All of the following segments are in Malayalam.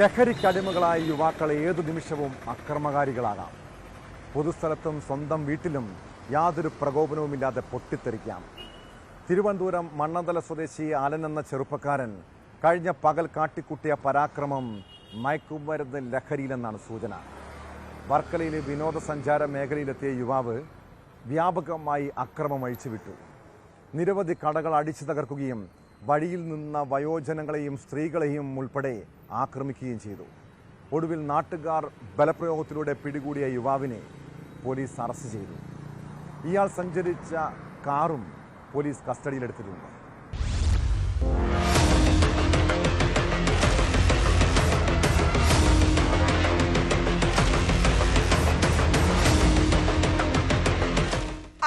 ലഹരിക്കടിമകളായ യുവാക്കളെ ഏതു നിമിഷവും അക്രമകാരികളാകാം. പൊതുസ്ഥലത്തും സ്വന്തം വീട്ടിലും യാതൊരു പ്രകോപനവുമില്ലാതെ പൊട്ടിത്തെറിക്കാം. തിരുവനന്തപുരം മണ്ണന്തല സ്വദേശി ആലൻ എന്ന ചെറുപ്പക്കാരൻ കഴിഞ്ഞ പകൽ കാട്ടിക്കൂട്ടിയ പരാക്രമം മയക്കുമരുന്ന് ലഹരിയിലെന്നാണ് സൂചന. വർക്കലയിലെ വിനോദസഞ്ചാര മേഖലയിലെത്തിയ യുവാവ് വ്യാപകമായി അക്രമം അഴിച്ചുവിട്ടു. നിരവധി കടകൾ അടിച്ചു തകർക്കുകയും വഴിയിൽ നിന്ന വയോജനങ്ങളെയും സ്ത്രീകളെയും ഉൾപ്പെടെ ആക്രമിക്കുകയും ചെയ്തു. ഒടുവിൽ നാട്ടുകാർ ബലപ്രയോഗത്തിലൂടെ പിടികൂടിയ യുവാവിനെ പോലീസ് അറസ്റ്റ് ചെയ്തു. ഇയാൾ സഞ്ചരിച്ച കാറും പോലീസ് കസ്റ്റഡിയിലെടുത്തിട്ടുണ്ട്.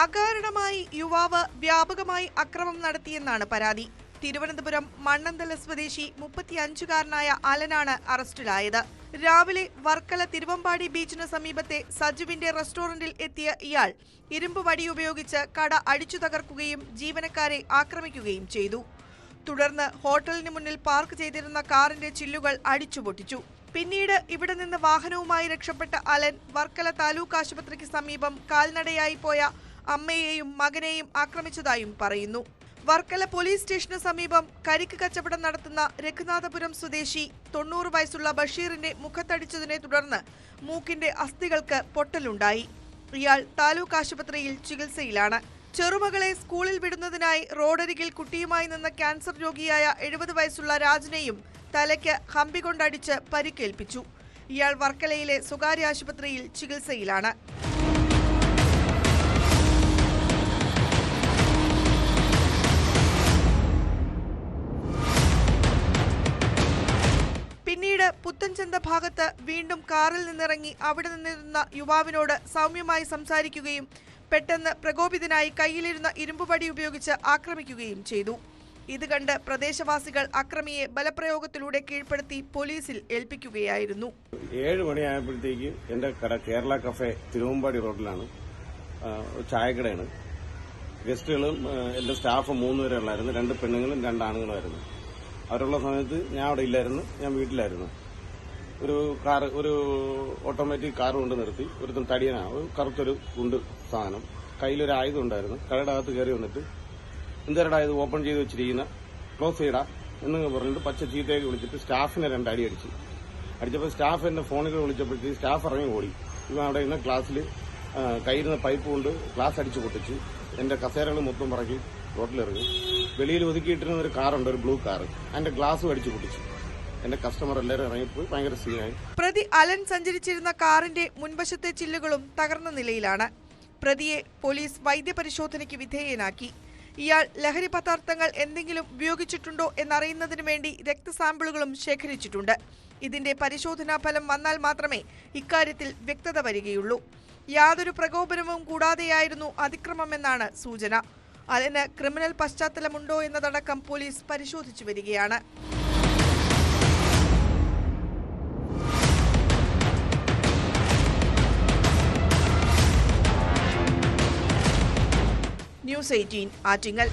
അകാരണമായി യുവാവ് വ്യാപകമായി അക്രമം നടത്തിയെന്നാണ് പരാതി. തിരുവനന്തപുരം മണ്ണന്തല സ്വദേശി മുപ്പത്തിയഞ്ചുകാരനായ അലനാണ് അറസ്റ്റിലായത്. രാവിലെ വർക്കല തിരുവമ്പാടി ബീച്ചിന് സമീപത്തെ സജുവിന്റെ റെസ്റ്റോറന്റിൽ എത്തിയ ഇയാൾ ഇരുമ്പ് വടി ഉപയോഗിച്ച് കട അടിച്ചു തകർക്കുകയും ജീവനക്കാരെ ആക്രമിക്കുകയും ചെയ്തു. തുടർന്ന് ഹോട്ടലിന് മുന്നിൽ പാർക്ക് ചെയ്തിരുന്ന കാറിന്റെ ചില്ലുകൾ അടിച്ചു പൊട്ടിച്ചു പിന്നീട് ഇവിടെ നിന്ന് വാഹനവുമായി രക്ഷപ്പെട്ട അലൻ വർക്കല താലൂക്ക് ആശുപത്രിക്ക് സമീപം കാൽനടയായി പോയ അമ്മയെയും മകനെയും ആക്രമിച്ചതായും പറയുന്നു. വർക്കല പോലീസ് സ്റ്റേഷന് സമീപം കരിക്ക് കച്ചവടം നടത്തുന്ന രഘുനാഥപുരം സ്വദേശി തൊണ്ണൂറ് വയസ്സുള്ള ബഷീറിന്റെ മുഖത്തടിച്ചതിനെ തുടർന്ന് മൂക്കിന്റെ അസ്ഥികൾക്ക് പൊട്ടലുണ്ടായി. ഇയാൾ താലൂക്ക് ആശുപത്രിയിൽ ചികിത്സയിലാണ്. ചെറുമകളെ സ്കൂളിൽ വിടുന്നതിനായി റോഡരികിൽ കുട്ടിയുമായി നിന്ന ക്യാൻസർ രോഗിയായ എഴുപത് വയസ്സുള്ള രാജനെയും തലയ്ക്ക് ഹമ്പി കൊണ്ടടിച്ച് പരിക്കേൽപ്പിച്ചു. ഇയാൾ വർക്കലയിലെ സ്വകാര്യ ആശുപത്രിയിൽ ചികിത്സയിലാണ്. പുത്തൻചന്ത ഭാഗത്ത് വീണ്ടും കാറിൽ നിന്നിറങ്ങി അവിടെ നിന്നിരുന്ന യുവാവിനോട് സൗമ്യമായി സംസാരിക്കുകയും പെട്ടെന്ന് പ്രകോപിതനായി കയ്യിലിരുന്ന ഇരുമ്പുപടി ഉപയോഗിച്ച് ആക്രമിക്കുകയും ചെയ്തു. ഇത് കണ്ട് പ്രദേശവാസികൾ അക്രമിയെ ബലപ്രയോഗത്തിലൂടെ കീഴ്പ്പെടുത്തി പോലീസിൽ ഏൽപ്പിക്കുകയായിരുന്നു. ഏഴ് മണിയായപ്പോഴത്തേക്ക് എന്റെ കട കേരള കഫേ തിരുവമ്പാടി റോഡിലാണ് ചായക്കടയാണ്. ഗസ്റ്റുകളും എന്റെ സ്റ്റാഫും മൂന്ന് പേരെ ഉള്ളായിരുന്നു രണ്ട് പെണ്ണുങ്ങളും രണ്ട് ആണുങ്ങളുമായിരുന്നു. അവരുള്ള സമയത്ത് ഞാൻ അവിടെ ഇല്ലായിരുന്നു ഞാൻ വീട്ടിലായിരുന്നു. ഒരു കാർ ഒരു ഓട്ടോമാറ്റിക് കാർ കൊണ്ട് നിർത്തി. ഒരു തടിയനാണ് കറുത്തൊരു ഉണ്ട് സാധനം. കയ്യിലൊരു ആയുധം ഉണ്ടായിരുന്നു. കടയുടെ അകത്ത് കയറി വന്നിട്ട് എന്തേരുടെ ഇത് ഓപ്പൺ ചെയ്ത് വെച്ചിരിക്കുന്ന. ക്ലോസ് ചെയ്യടാ. എന്ന് പറഞ്ഞിട്ട് പച്ച ചീത്തയൊക്കെ വിളിച്ചിട്ട് സ്റ്റാഫിനെ രണ്ടടി അടിച്ചു. അടിച്ചപ്പോൾ സ്റ്റാഫ് എന്നെ ഫോണിൽ വിളിച്ചപ്പോഴത്തേക്ക് സ്റ്റാഫ് ഇറങ്ങി ഓടി. ഇവൻ അവിടെ ഇന്ന് ക്ലാസ്സിൽ കയ്യിരുന്ന പൈപ്പ് കൊണ്ട് ഗ്ലാസ് അടിച്ചു പൊട്ടിച്ച് എന്റെ കസേരകൾ മൊത്തം പറക്കി റോട്ടിലിറങ്ങി. വെളിയിൽ ഒതുക്കിയിട്ടിരുന്ന ഒരു കാറുണ്ട് ഒരു ബ്ലൂ കാർ അതിന്റെ ഗ്ലാസ് അടിച്ചു പൊട്ടിച്ചു. എന്റെ കസ്റ്റമർ എല്ലാവരും ഇറങ്ങിപ്പോയി. ഭയങ്കര സീനായി പ്രതി അലൻ സഞ്ചരിച്ചിരുന്ന കാറിന്റെ മുൻവശത്തെ ചില്ലുകളും തകർന്ന നിലയിലാണ്. പ്രതിയെ പോലീസ് വൈദ്യപരിശോധനയ്ക്ക് വിധേയനാക്കി. ഇയാൾ ലഹരി പദാർത്ഥങ്ങൾ എന്തെങ്കിലും ഉപയോഗിച്ചിട്ടുണ്ടോ എന്നറിയുന്നതിനു വേണ്ടി രക്തസാമ്പിളുകളും ശേഖരിച്ചിട്ടുണ്ട്. ഇതിന്റെ പരിശോധനാ ഫലം വന്നാൽ മാത്രമേ ഇക്കാര്യത്തിൽ വ്യക്തത വരികയുള്ളൂ. യാതൊരു പ്രകോപനവും കൂടാതെയായിരുന്നു അതിക്രമമെന്നാണ് സൂചന. അതിന് ക്രിമിനൽ പശ്ചാത്തലമുണ്ടോ എന്നതടക്കം പോലീസ് പരിശോധിച്ചു വരികയാണ്. செய்தியின் ஆற்றுங்கள்.